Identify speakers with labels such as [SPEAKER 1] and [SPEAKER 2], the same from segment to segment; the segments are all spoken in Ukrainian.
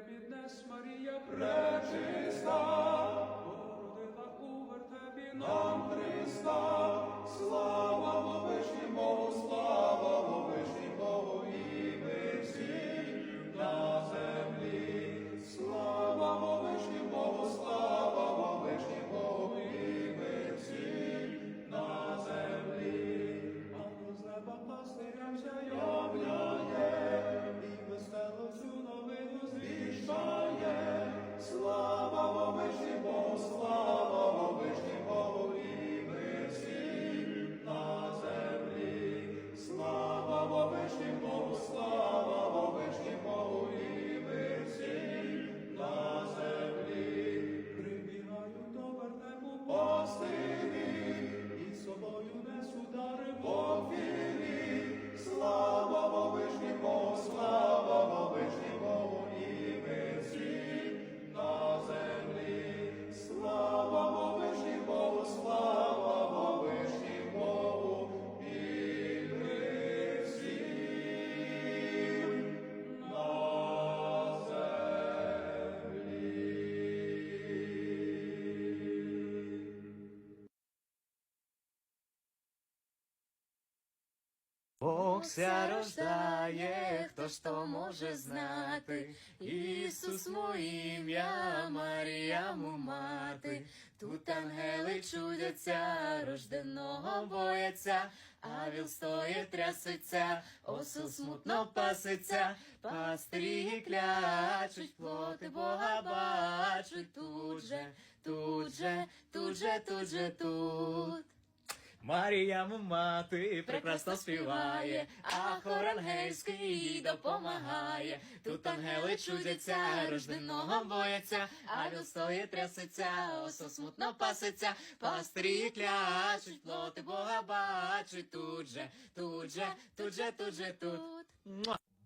[SPEAKER 1] тебе днес, Марія, пречиста,
[SPEAKER 2] Бог ся рождає, хто ж то може знати? Ісус ім'я, Марія му мати. Тут ангели чудяться, рожденого бояться, а віл стоїть трясеться, осел смутно паситься, пастирі клячуть, плоти Бога бачуть тут же, тут же, тут же, тут же, тут. Марія мати прекрасно співає, а хор ангельський їй допомагає. Тут ангели чудяться, рожденого бояться, а стоїть трясеться, осо смутно паситься, пастирі клячуть, плоти Бога бачуть тут же, тут же, тут же, тут же, тут.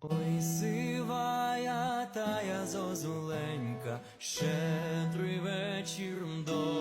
[SPEAKER 3] Ой, сивая тая зозуленька, щедрий вечір, добрий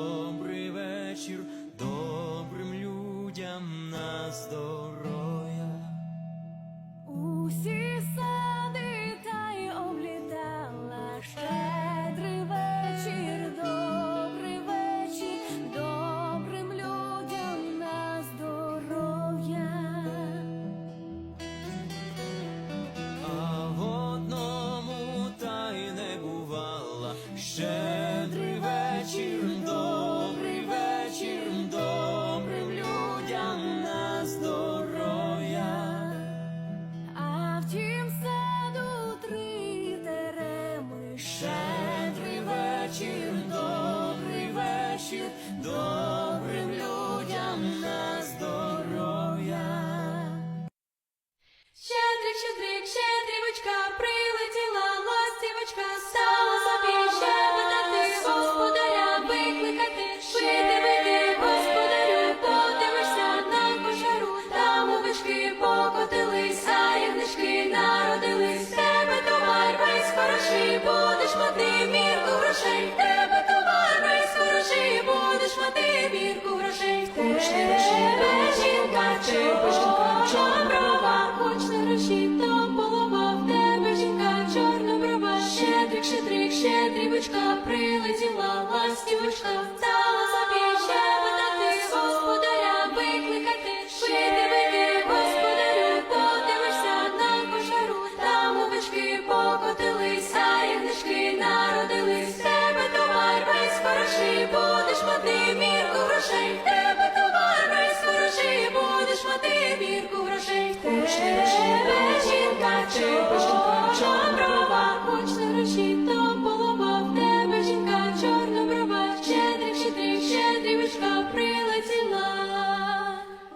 [SPEAKER 4] будеш мати грошей. Хоч не розшибе жінка, чи жінка чорноброва, хоч не розшито полова, в тебе жінка чорноброва, щедрик, щедрик, щедрівочка прилетіла.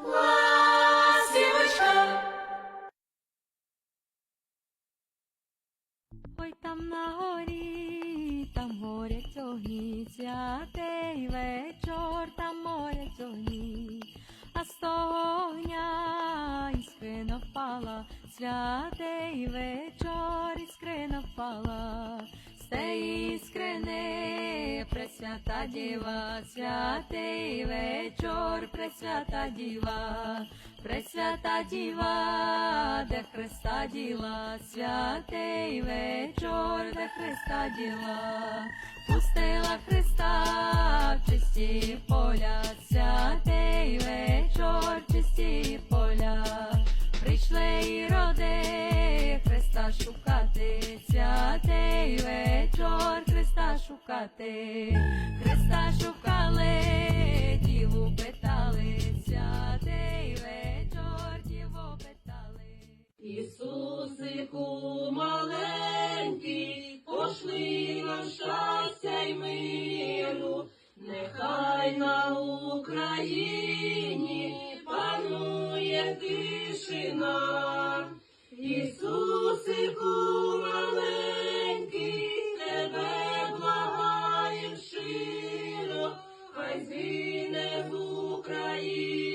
[SPEAKER 4] Ластівочка.
[SPEAKER 5] Ой там на горі, там горять огні, святий вечор, там горять огні, стогня, іскрина впала, святий вечор, іскрина впала, з теї іскрини, пресвята діва, святий вечор, пресвята діва, пресвята діва, де Христа діла, святий вечор,
[SPEAKER 6] де Христа діла пустила Христа чисті поля, святий вечор, чисті поля, прийшли і роди, Христа шукати, святий вечор, Христа шукати, Христа шукали, діву питали, святий.
[SPEAKER 4] гине в
[SPEAKER 2] Україні.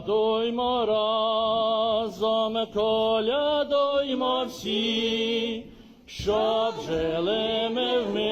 [SPEAKER 7] колядуймо разом, колядуймо всі, щоб жили ми в мирі.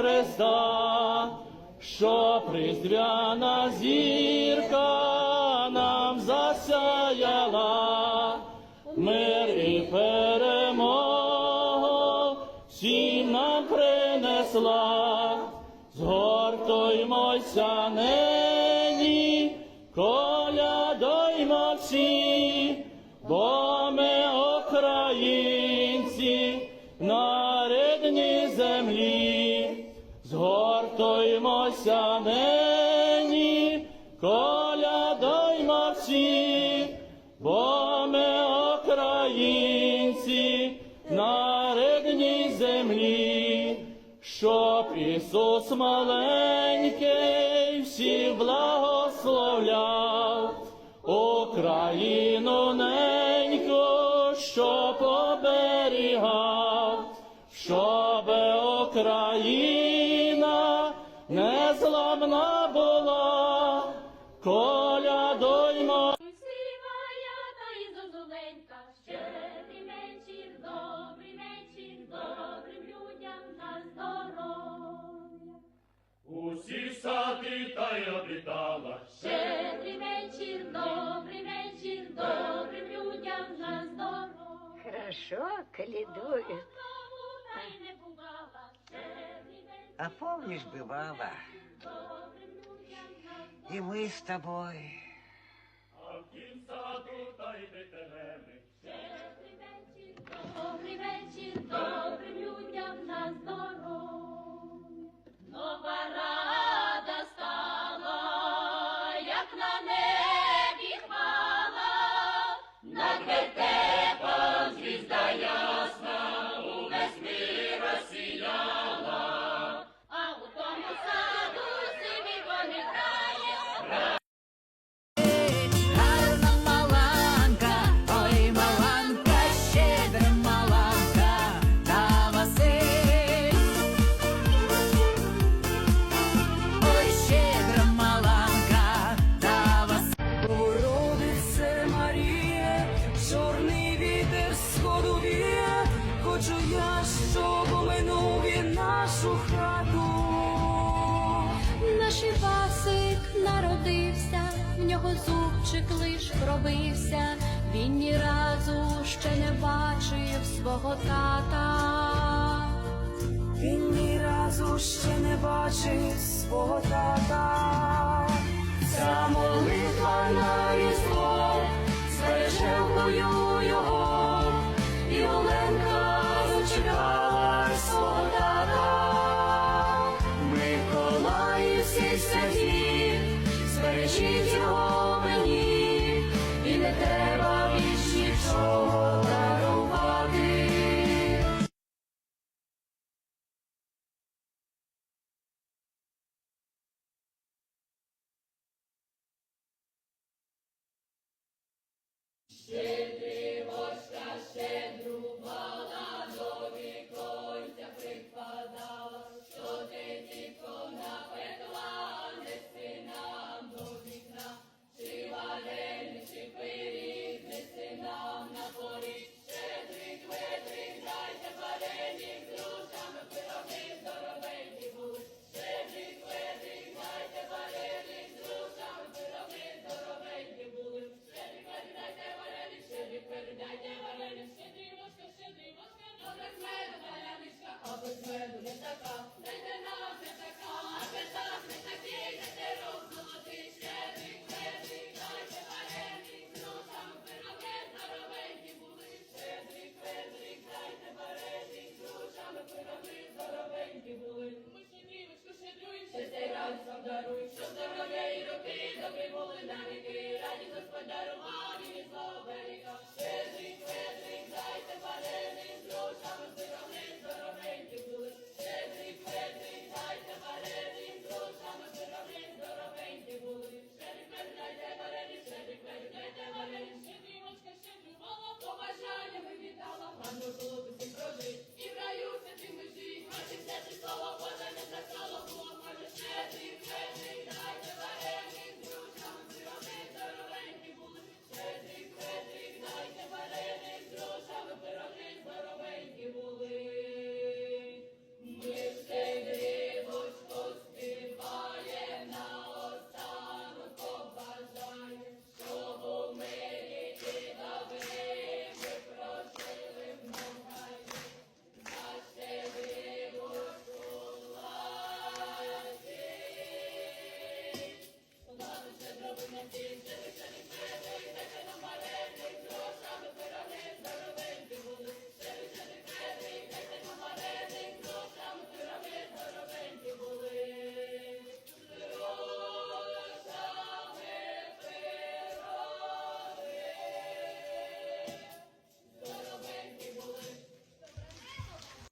[SPEAKER 7] Христа, що призвяна зірка нам засяяла, мир і перемогу всім нам принесла, згортуймося нині, колядоймо всі, бо Христос маленький всіх благословляв Україну ненько, що поберігав, щоб Україна незламна. усі
[SPEAKER 2] сади та й обітала. Щедрий вечір, добрий вечір, добрим людям на
[SPEAKER 7] здоров.
[SPEAKER 8] Хорошо, калідують.
[SPEAKER 9] А помнишь, бывала? и мы с тобой.
[SPEAKER 10] А
[SPEAKER 7] в кінця та
[SPEAKER 2] й нього зубчик лиш пробився, він ні разу ще не бачив свого тата.
[SPEAKER 4] Він ні разу ще не бачив свого тата. Ця молитва на різдво збереже в бою